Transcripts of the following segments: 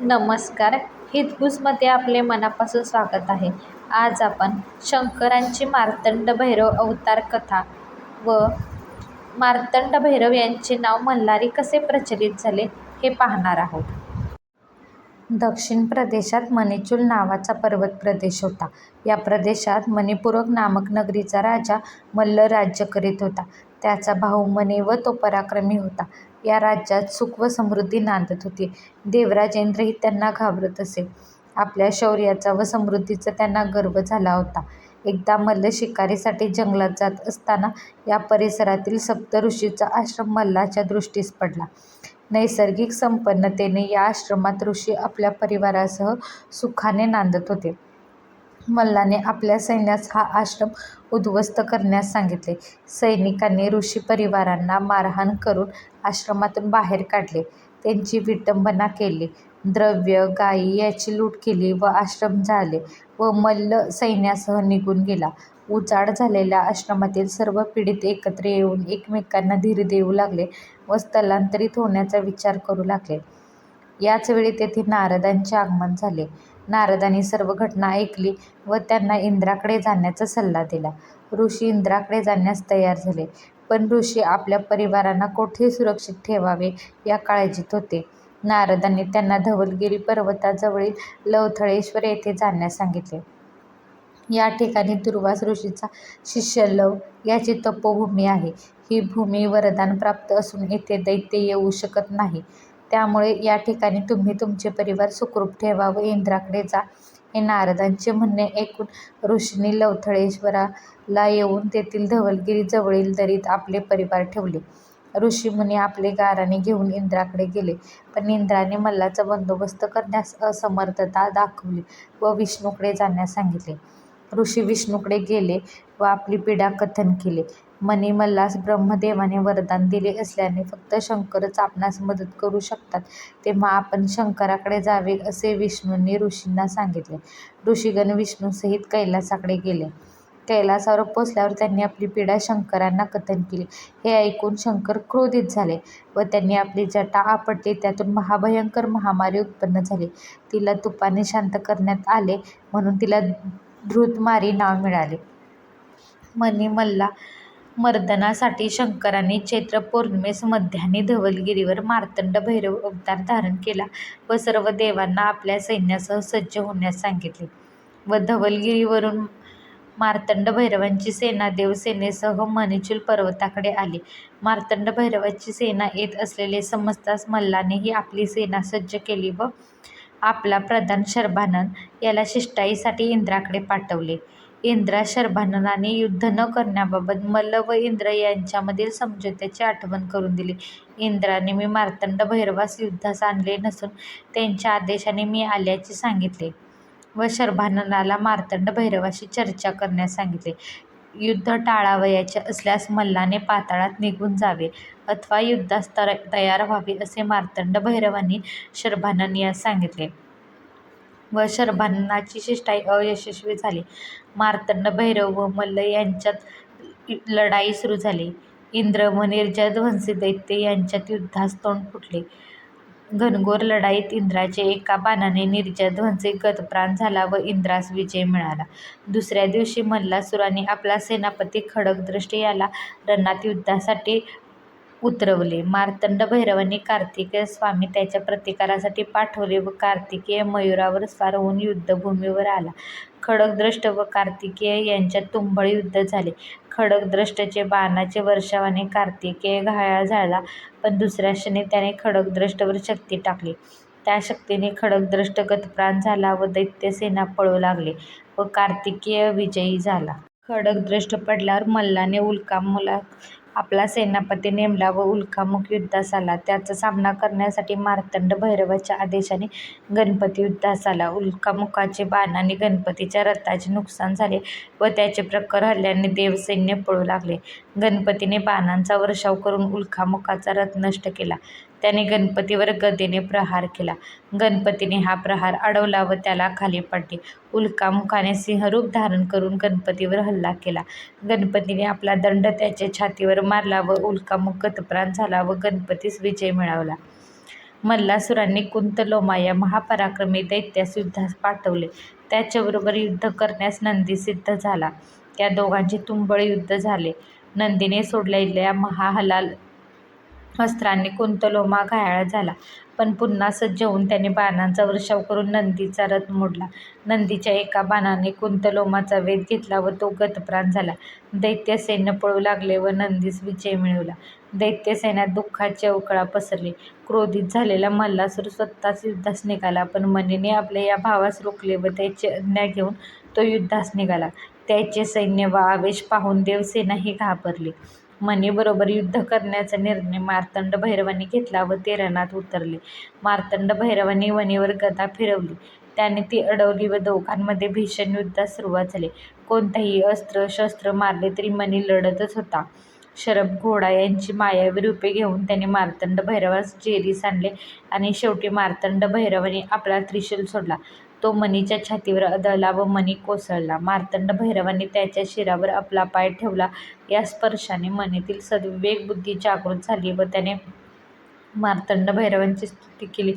नमस्कार. हितगुजमध्ये आपले मनापासून स्वागत आहे. आज आपण शंकरांची मार्तंड भैरव अवतार कथा व मार्तंड भैरव यांचे नाव मल्हारी कसे प्रचलित झाले हे पाहणार आहोत. दक्षिण प्रदेशात मणिचूल नावाचा पर्वत प्रदेश होता. या प्रदेशात मणिपूरक नामक नगरीचा राजा मल्ल राज्य करीत होता. त्याचा भाऊ मणी व तो पराक्रमी होता. या राज्यात सुख व समृद्धी नांदत होती. देवराजेंद्रही त्यांना घाबरत असे. आपल्या शौर्याचा व समृद्धीचा त्यांना गर्व झाला होता. एकदा मल्ल शिकारीसाठी जंगलात जात असताना या परिसरातील सप्तऋषीचा आश्रम मल्लाच्या दृष्टीस पडला. नैसर्गिक संपन्नतेने या आश्रमात ऋषी आपल्या परिवारासह सुखाने नांदत होते. मल्लाने आपल्या सैन्यास हा आश्रम उद्ध्वस्त करण्यास सांगितले. सैनिकांनी ऋषी परिवारांना मारहाण करून आश्रमातून बाहेर काढले. त्यांची विटंबना केली. द्रव्य गायी याची लूट केली व आश्रम झाले व मल्ल सैन्यासह निघून गेला. उजाड झालेल्या आश्रमातील सर्व पीडित एकत्र येऊन एकमेकांना धीर देऊ लागले व स्थलांतरित होण्याचा विचार करू लागले. याच वेळी तेथे नारदांचे आगमन झाले. नारदांनी सर्व घटना ऐकली व त्यांना इंद्राकडे जाण्याचा सल्ला दिला. ऋषी इंद्राकडे जाण्यास तयार झाले. पण ऋषी आपल्या परिवारांना कोठे सुरक्षित ठेवावे या काळजीत होते. नारदांनी त्यांना धवलगिरी पर्वताजवळील लवथळेश्वर येथे जाण्यास सांगितले. या ठिकाणी दुर्वास ऋषीचा शिष्य लव याची तपोभूमी आहे. ही भूमी वरदान प्राप्त असून येथे दैत्य येऊ शकत नाही. त्यामुळे या ठिकाणी तुम्ही तुमचे परिवार सुखरूप ठेवा व इंद्राकडे जा. हे नारदांचे म्हणणे ऐकून ऋषींनी लवथळेश्वराला येऊन तेथील धवलगिरी जवळील दरीत आपले परिवार ठेवले. ऋषीमुनी आपले गाराणे घेऊन इंद्राकडे गेले पण इंद्राने मल्लाचा बंदोबस्त करण्यास असमर्थता दाखवली व विष्णूकडे जाण्यास सांगितले. ऋषी विष्णूकडे गेले व आपली पीडा कथन केले. मणिमल्लास मल्लास ब्रह्मदेवाने वरदान दिले असल्याने फक्त शंकरच आपणास मदत करू शकतात. तेव्हा आपण शंकराकडे जावे असे विष्णूंनी ऋषींना सांगितले. ऋषीगण विष्णूसहित कैलासाकडे गेले. कैलासावर पोचल्यावर त्यांनी आपली पीडा शंकरांना कथन केली. हे ऐकून शंकर क्रोधित झाले व त्यांनी आपली जटा आपटली. त्यातून महाभयंकर महामारी उत्पन्न झाली. तिला तुपाने शांत करण्यात आले म्हणून तिला धृतमारी नाव मिळाले. मणिमल्ला मल्ला मर्दनासाठी शंकराने चैत्र पौर्णिमेस मध्यान्ही धवलगिरीवर मार्तंड भैरव अवतार धारण केला व सर्व देवांना आपल्या सैन्यासह सज्ज होण्यास सांगितले. व धवलगिरीवरून मार्तंड भैरवांची सेना देवसेनेसह मणिचूल पर्वताकडे आली. मार्तंड भैरवाची सेना येत असलेले समजताच मल्लानेही आपली सेना सज्ज केली व आपला प्रधान शर्भानन याला शिष्टाईसाठी इंद्राकडे पाठवले. इंद्रा शर्भाननाने युद्ध न करण्याबाबत मल्ल व इंद्र यांच्यामधील समझोत्याची आठवण करून दिली. इंद्राने मी मार्तंड भैरवास युद्धास आणले नसून त्यांच्या आदेशाने मी आल्याचे सांगितले व शर्भाननाला मार्तंड भैरवाशी चर्चा करण्यास सांगितले. युद्ध टाळावयाचे असल्यास मल्लाने पाताळात निघून जावे अथवा युद्धास तर तयार व्हावे असे मार्तंड भैरवांनी शर्भानन यास सांगितले. व शर्भाननाची शिष्टाई अयशस्वी झाली. मार्तंड भैरव व मल्ल यांच्यात लढाई सुरू झाली. इंद्र व निर्जध्वंसी दैत्य यांच्यात युद्धास तोंड फुटले. घनघोर लढाईत इंद्राचे एका बाणाने निर्जध्वंसी गतप्राण झाला व इंद्रास विजय मिळाला. दुसऱ्या दिवशी मल्लासुराने आपला सेनापती खड्गदृष्टी याला रणात युद्धासाठी उतरवले. मार्तंड भैरवांनी कार्तिकेय स्वामी त्याच्या प्रतिकारासाठी पाठवले व कार्तिकेय मयुरावर स्वार होऊन युद्धभूमीवर आला. खडकद्रष्ट व कार्तिकेय यांच्यात तुंबळ युद्ध झाले. खडकद्रष्टचे बाणाचे वर्षावाने कार्तिकेय घायाळ झाला पण दुसऱ्या क्षणी त्याने खडकद्रष्टवर शक्ती टाकली. त्या शक्तीने खडकद्रष्ट गतप्राण झाला व दैत्यसेना पळू लागले व कार्तिकेय विजयी झाला. खडकद्रष्ट पडल्यावर मल्लाने उल्कामुला आपला सेनापती नेमला व उल्कामुख युद्धास आला त्याचा सामना करण्यासाठी मार्तंड भैरवाच्या आदेशाने गणपती युद्धास आला उल्कामुखाचे बाणाने गणपतीच्या रथाचे नुकसान झाले व त्याचे प्रखर हल्ल्याने देवसैन्य पळू लागले. गणपतीने बाणांचा वर्षाव करून उल्कामुखाचा रथ नष्ट केला. त्याने गणपतीवर गदेने प्रहार केला गणपतीने हा प्रहार अडवला व त्याला खाली पाडले उल्कामुखाने सिंहरूप धारण करून गणपतीवर हल्ला केला गणपतीने आपला दंड त्याच्या छातीवर मारला व उल्कामुख गतप्राण झाला व गणपतीस विजय मिळवला मल्लासुरांनी कुंतलोमा या महापराक्रमी दैत्यास युद्धास पाठवले. त्याच्याबरोबर युद्ध करण्यास नंदी सिद्ध झाला. त्या दोघांचे तुंबळ युद्ध झाले. नंदीने सोडलेल्या महाहलाल अस्त्रांनी कुंतलोमा घायाळ झाला. पण पुन्हा सज्ज होऊन त्याने बाणांचा वर्षाव करून नंदीचा रथ मोडला. नंदीच्या एका बाणाने कुंतलोमाचा वेध घेतला व तो गतप्राण झाला. दैत्य सैन्य पळू लागले व नंदीस विजय मिळवला. दैत्यसैन्यात दुःखाची अवकळा पसरली. क्रोधित झालेला मल्लासूर स्वतःच युद्धास निघाला. पण मनीने आपल्या या भावास रोखले व त्याची आज्ञा घेऊन तो युद्धास निघाला. त्याचे सैन्य व आवेश पाहून देवसेनाही घाबरली. मनीबरोबर युद्ध करण्याचा निर्णय मार्तंड भैरवाने घेतला व ते रणात उतरले. मार्तंड भैरवाने वणीवर गदा फिरवली. त्याने ती अडवली व दोघांमध्ये भीषण युद्धास सुरुवात झाली. कोणतेही अस्त्र शस्त्र मारले तरी मनी लढतच होता. शरभ घोडा यांची मायावी रूपे घेऊन त्याने मार्तंड भैरवास जेरीस आणले आणि शेवटी मार्तंड भैरवाने आपला त्रिशूल सोडला. तो मनीच्या छातीवर अदळला व मनी कोसळला. मार्तंड भैरवाने त्याच्या शिरावर आपला पाय ठेवला. या स्पर्शाने मनीतील सद्विवेक बुद्धी जागृत झाली व त्याने मार्तंड भैरवांची स्तुती केली.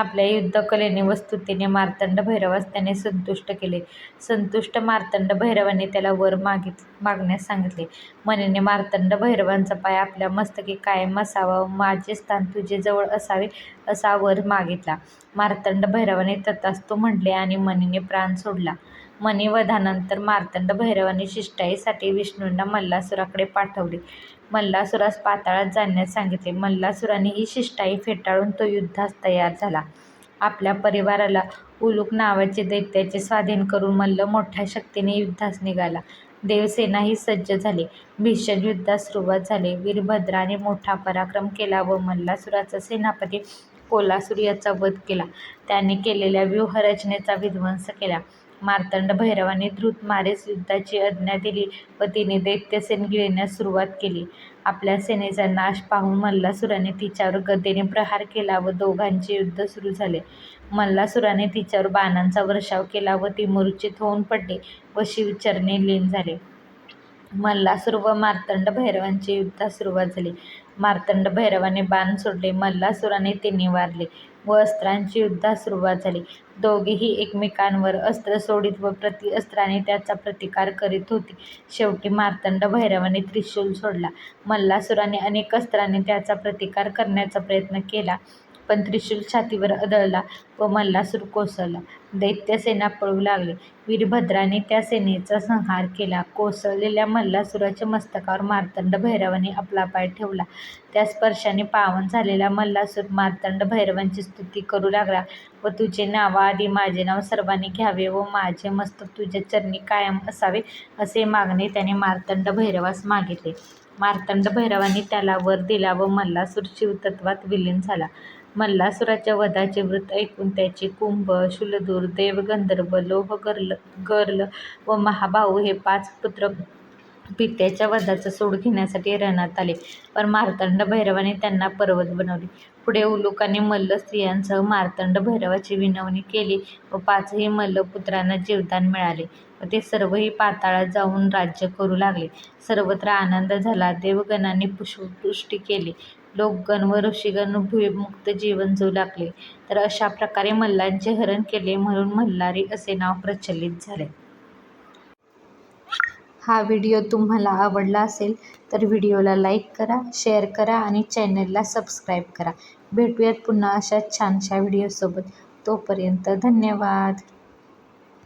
आपल्या युद्धकलेने वस्तुतेने मार्तंड भैरवास त्याने संतुष्ट केले. संतुष्ट मार्तंड भैरवाने त्याला वर मागित मागण्यास सांगितले. मनीने मार्तंड भैरवांचा पाय आपल्या मस्तकी कायम असावा माझे स्थान तुझे जवळ असावे असा वर मागितला. मार्तंड भैरवाने तथास्तू म्हटले आणि मनीने प्राण सोडला. मणिवधानंतर मार्तंड भैरवाने शिष्टाईसाठी विष्णूंना मल्लासुराकडे पाठवले. मल्लासुरास पाताळात जाण्यास सांगितले. मल्लासुराने ही शिष्टाई फेटाळून तो युद्धास तयार झाला. आपल्या परिवाराला उलूक नावाचे दैत्याचे स्वाधीन करून मल्ल मोठ्या शक्तीने युद्धास निघाला. देवसेनाही सज्ज झाली. भीषण युद्धास सुरुवात झाली. वीरभद्राने मोठा पराक्रम केला व मल्लासुराचा सेनापती कोलासूर याचा वध केला. त्याने केलेल्या व्यूहरचनेचा विध्वंस केला. मार्तंड भैरवाने धृतमारीस युद्धाची आज्ञा दिली व तिने दैत्यसेन गिळण्यास सुरुवात केली. आपल्या सेनेचा नाश पाहून मल्लासुराने तिच्यावर गदेने प्रहार केला व दोघांचे युद्ध सुरू झाले. मल्लासुराने तिच्यावर बाणांचा वर्षाव केला व ती मूर्छित होऊन पडली व शिवचरणी लीन झाली. मल्लासूर व मार्तंड भैरवांचे युद्धास सुरुवात झाली. मार्तंड भैरवाने बाण सोडले. मल्लासुराने ते निवारले व अस्त्रांची युद्धास सुरुवात झाली. दोघेही एकमेकांवर अस्त्र सोडीत व प्रतिअस्त्राने त्याचा प्रतिकार करीत होते. शेवटी मार्तंड भैरवाने त्रिशूल सोडला. मल्लासुराने अनेक अस्त्राने त्याचा प्रतिकार करण्याचा प्रयत्न केला पण त्रिशूल छातीवर आदळला व मल्लासूर कोसळला. दैत्य सेना पळू लागली. वीरभद्राने त्या सेनेचा संहार केला. कोसळलेल्या मल्लासुराच्या मस्तकावर मार्तंड भैरवाने आपला पाय ठेवला. त्या स्पर्शाने पावन झालेला मल्लासूर मार्तंड भैरवांची स्तुती करू लागला व तुझे नावाआधी माझे नाव सर्वांनी घ्यावे व माझे मस्तक तुझ्या चरणी कायम असावे असे मागणे त्याने मार्तंड भैरवास मागितले. मार्तंड भैरवाने त्याला वर दिला व मल्लासूर शिवतत्वात विलीन झाला. मल्लासुराच्या वधाचे वृत्त ऐकून त्याचे कुंभ, शूलधर, देवगंधर्व लोह, गर्ल व महाभाऊ हे पाच पुत्र पित्याच्या वधाचा सोड घेण्यासाठी रणात आले. पण मार्तंड भैरवाने त्यांना पर्वत बनवले. पुढे उलुकाने मल्ल स्त्रियांसह मार्तंड भैरवाची विनवणी केली व पाचही मल्लपुत्रांना जीवदान मिळाले ते सर्वही पाताळात जाऊन राज्य करू लागले. सर्वत्र आनंद झाला. देवगणांनी पुष्पवृष्टी केली. लोकगण व ऋषीगण भयमुक्त जीवन जगू लागले. तर अशा प्रकारे मल्लांचे हरण केले म्हणून मल्हारी असे नाव प्रचलित झाले. हा व्हिडिओ तुम्हाला आवडला असेल तर व्हिडिओला लाईक करा, शेअर करा आणि चॅनलला सबस्क्राईब करा. भेटूयात पुन्हा अशाच छानशा व्हिडिओसोबत. तोपर्यंत धन्यवाद.